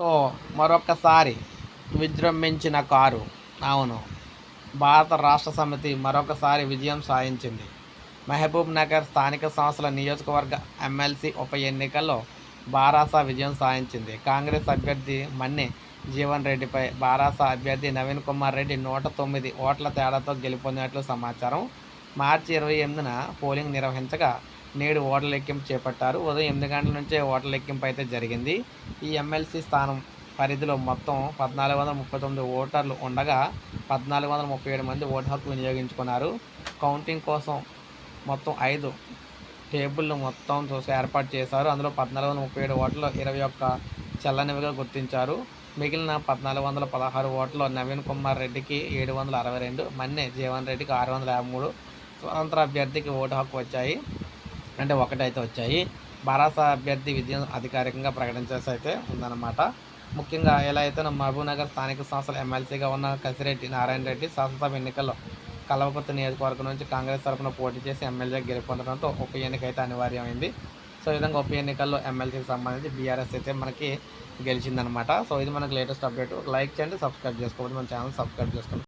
So మరొకసారి విజృంభించిన car. అవును. భారత రాష్ట్ర సమితి మరొకసారి విజయం సాధించింది. మహబూబ్ నగర్ స్థానిక సంస్థల నియోజకవర్గ ఎమ్మెల్సీ ఉప ఎన్నికల్లో బారాసా విజయం సాధించింది. కాంగ్రెస్ అభ్యర్థి మన్నె జీవన్ రెడ్డిపై బారాసా అభ్యర్థి నవీన్ కుమార్ రెడ్డి నూట తొమ్మిది ఓట్ల తేడాతో గెలుపొందినట్లు సమాచారం మార్చి ఇరవై ఎనిమిదిన పోలింగ్ నిర్వహించగా నేడు ఓట్ల లెక్కింపు చేపట్టారు. ఉదయం ఎనిమిది గంటల నుంచే ఓట్ల లెక్కింపు అయితే జరిగింది. ఈ ఎమ్మెల్సీ స్థానం పరిధిలో మొత్తం పద్నాలుగు వందల ముప్పై తొమ్మిది ఓటర్లు ఉండగా పద్నాలుగు వందల ముప్పై ఏడు మంది ఓటు హక్కు వినియోగించుకున్నారు. కౌంటింగ్ కోసం మొత్తం ఐదు టేబుల్ను మొత్తం చూసి ఏర్పాటు చేశారు. అందులో పద్నాలుగు వందల ముప్పై ఏడు ఓట్లు ఇరవై ఒక్క చల్లనివిగా గుర్తించారు. మిగిలిన పద్నాలుగు వందల పదహారు ఓట్లు నవీన్ కుమార్ రెడ్డికి ఏడు వందల అరవై రెండు మన్నె జీవన్ రెడ్డికి ఆరు వందల యాభై మూడు స్వతంత్ర అభ్యర్థికి ఓటు హక్కు వచ్చాయి. అంటే ఒకటైతే వచ్చాయి. బారాసా అభ్యర్థి విజయం అధికారికంగా ప్రకటించేసి అయితే ఉందన్నమాట. ముఖ్యంగా ఎలా అయితే మహబూబ్నగర్ స్థానిక సంస్థల ఎమ్మెల్సీగా ఉన్న కసిరెడ్డి నారాయణ రెడ్డి శాసనసభ ఎన్నికల్లో కలవకుర్తి నియోజకవర్గం నుంచి కాంగ్రెస్ తరఫున పోటీ చేసి ఎమ్మెల్యే గెలుపొందడంతో ఉప ఎన్నిక అయితే అనివార్యమైంది. సో ఈ విధంగా ఉప ఎన్నికల్లో ఎమ్మెల్సీకి సంబంధించి బీఆర్ఎస్ అయితే మనకి గెలిచిందనమాట సో ఇది మనకి లేటెస్ట్ అప్డేట్. లైక్ చేయండి సబ్స్క్రైబ్ చేసుకోండి. మన ఛానల్ సబ్స్క్రైబ్ చేసుకోండి.